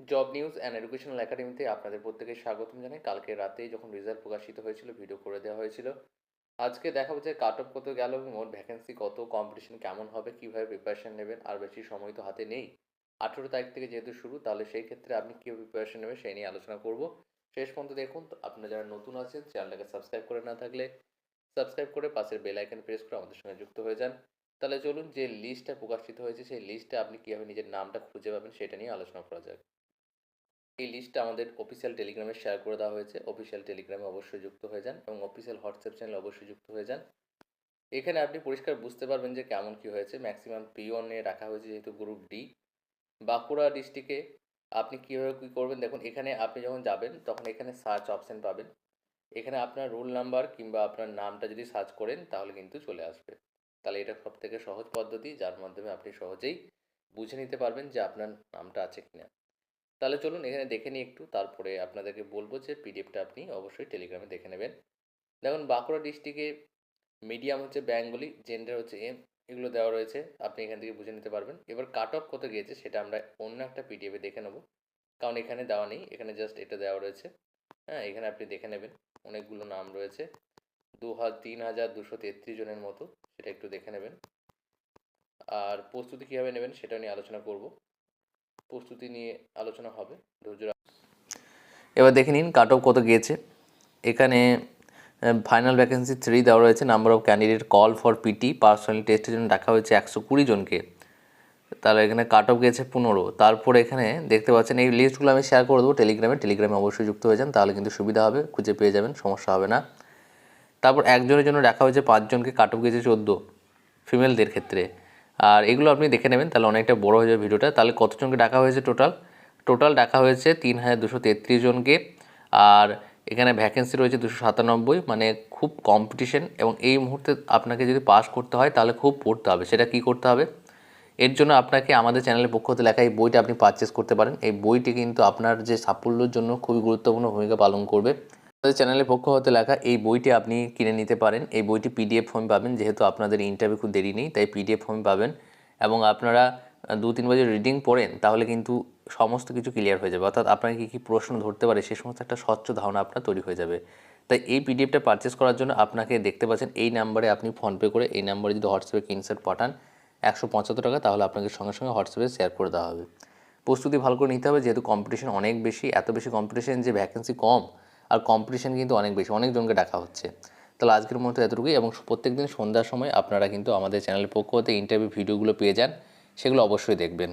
Job news and educational একাডেমিতে আপনাদের প্রত্যেকে স্বাগতম জানাই। কালকে রাতে যখন রেজাল্ট প্রকাশিত হয়েছিল ভিডিও করে দেওয়া হয়েছিল। আজকে দেখাবো যে কাট অফ কত গেল মোট ভ্যাকেন্সি কত কম্পিটিশন কেমন হবে, কীভাবে প্রিপারেশন নেবেন, আর বেশি সময় তো হাতে নেই। আঠেরো তারিখ থেকে যেহেতু শুরু, তাহলে সেই ক্ষেত্রে আপনি কীভাবে প্রিপারেশন নেবেন সেই নিয়ে আলোচনা করব। শেষ পর্যন্ত দেখুন আপনারা যারা নতুন আছেন, চ্যানেলটাকে সাবস্ক্রাইব করে না থাকলে সাবস্ক্রাইব করে পাশের বেল আইকন প্রেস করে আমাদের সঙ্গে যুক্ত হয়ে যান। তাহলে চলুন যে লিস্টটা প্রকাশিত হয়েছে, সেই লিস্টে আপনি কীভাবে নিজের নামটা খুঁজে পাবেন, সেটা নিয়ে আলোচনা করা যাক। এই লিস্টটা আমাদের অফিসিয়াল টেলিগ্রামে শেয়ার করে দেওয়া হয়েছে। অফিসিয়াল টেলিগ্রামে অবশ্যই যুক্ত হয়ে যান এবং অফিসিয়াল হোয়াটসঅ্যাপ চ্যানেলে অবশ্যই যুক্ত হয়ে যান। এখানে আপনি পরিষ্কার বুঝতে পারবেন যে কেমন কি হয়েছে। ম্যাক্সিমাম পিওনে রাখা হয়েছে যেহেতু গ্রুপ ডি বাঁকুড়া ডিস্ট্রিক্টে আপনি কীভাবে কী করবেন? দেখুন, এখানে আপনি যখন যাবেন, তখন এখানে সার্চ অপশান পাবেন। এখানে আপনার রোল নাম্বার কিংবা আপনার নামটা যদি সার্চ করেন, তাহলে কিন্তু চলে আসবে। তাহলে এটা সব থেকে সহজ পদ্ধতি, যার মাধ্যমে আপনি সহজেই বুঝে নিতে পারবেন যে আপনার নামটা আছে কিনা। তাহলে চলুন এখানে দেখে নিই একটু। তারপরে আপনাদেরকে বলব যে পিডিএফটা আপনি অবশ্যই টেলিগ্রামে দেখে নেবেন। দেখুন, বাঁকুড়া ডিস্ট্রিক্টে মিডিয়াম হচ্ছে বেঙ্গলি, জেন্ডার হচ্ছে এম, এগুলো দেওয়া রয়েছে। আপনি এখান থেকে বুঝে নিতে পারবেন। এবার কাট অফ কত গিয়েছে সেটা আমরা অন্য একটা পিডিএফে দেখে নেব। কারণ এখানে দেওয়া নেই, এখানে জাস্ট এটা দেওয়া রয়েছে। হ্যাঁ এখানে আপনি দেখে নেবেন। অনেকগুলো নাম রয়েছে। দু হাজার তিন হাজার দুশো তেত্রিশ জনের মতো, সেটা একটু দেখে নেবেন। আর প্রস্তুতি কীভাবে নেবেন সেটা নিয়ে আলোচনা করব। প্রস্তুতি নিয়ে আলোচনা হবে। ধৈর্য এবার দেখে নিন কাট অফ কত গিয়েছে। এখানে ফাইনাল ভ্যাকেন্সি থ্রি দেওয়া রয়েছে number of candidate call for PT personal টেস্টের জন্য ডাকা হয়েছে একশো কুড়ি জনকে। তাহলে এখানে কাট অফ গিয়েছে পনেরো। তারপরে এখানে দেখতে পাচ্ছেন, এই লিস্টগুলো আমি শেয়ার করে দেবো টেলিগ্রামে টেলিগ্রামে অবশ্যই যুক্ত হয়ে যান, তাহলে কিন্তু সুবিধা হবে, খুঁজে পেয়ে যাবেন, সমস্যা হবে না। তারপর একজনের জন্য রাখা হয়েছে পাঁচজনকে, কাট অফ গিয়েছে চোদ্দ ফিমেলদের ক্ষেত্রে। আর এগুলো আপনি দেখে নেবেন, তাহলে অনেকটা বড় হয়ে যাবে ভিডিওটা। তাহলে কতজনকে ডাকা হয়েছে টোটাল? টোটাল ডাকা হয়েছে তিন হাজার দুশো তেত্রিশ জনকে। আর এখানে ভ্যাকেন্সি রয়েছে দুশো সাতানব্বই মানে খুব কম্পিটিশন এবং এই মুহূর্তে আপনাকে যদি পাস করতে হয়, তাহলে খুব পড়তে হবে। সেটা কি করতে হবে? এর জন্য আপনাকে আমাদের চ্যানেলের পক্ষ থেকে লেখা এই বইটা আপনি পারচেস করতে পারেন। এই বইটি কিন্তু আপনার যে সাফল্যের জন্য খুবই গুরুত্বপূর্ণ ভূমিকা পালন করবে। আমাদের চ্যানেলের পক্ষ হতে লেখা এই বইটি আপনি কিনে নিতে পারেন। এই বইটি পিডিএফ ফর্মে পাবেন, যেহেতু আপনাদের ইন্টারভিউ খুব দেরি নেই, তাই পিডিএফ ফর্মে পাবেন এবং আপনারা দু তিন বছর রিডিং পড়েন, তাহলে কিন্তু সমস্ত কিছু ক্লিয়ার হয়ে যাবে। অর্থাৎ আপনাকে কী কী প্রশ্ন ধরতে পারে, সে সমস্ত একটা স্বচ্ছ ধারণা আপনার তৈরি হয়ে যাবে। তাই এই পিডিএফটা পারচেস করার জন্য আপনাকে দেখতে পাচ্ছেন, এই নাম্বারে আপনি ফোনপে করে এই নাম্বারে যদি হোয়াটসঅ্যাপে কিনসেট পাঠান একশো পঁচাত্তর টাকা, তাহলে আপনাকে সঙ্গে সঙ্গে হোয়াটসঅ্যাপে শেয়ার করে দেওয়া হবে। প্রস্তুতি ভালো করে নিতে হবে, যেহেতু কম্পিটিশন অনেক বেশি, এত বেশি কম্পিটিশন যে ভ্যাকেন্সি কম আর কম্পিটিশান কিন্তু অনেক বেশি অনেকজনকে ডাকা হচ্ছে। তাহলে আজকের মতো এতটুকুই এবং প্রত্যেক দিন সন্ধ্যার সময় আপনারা কিন্তু আমাদের চ্যানেলের পক্ষ হতে ইন্টারভিউ ভিডিওগুলো পেয়ে যান, সেগুলো অবশ্যই দেখবেন।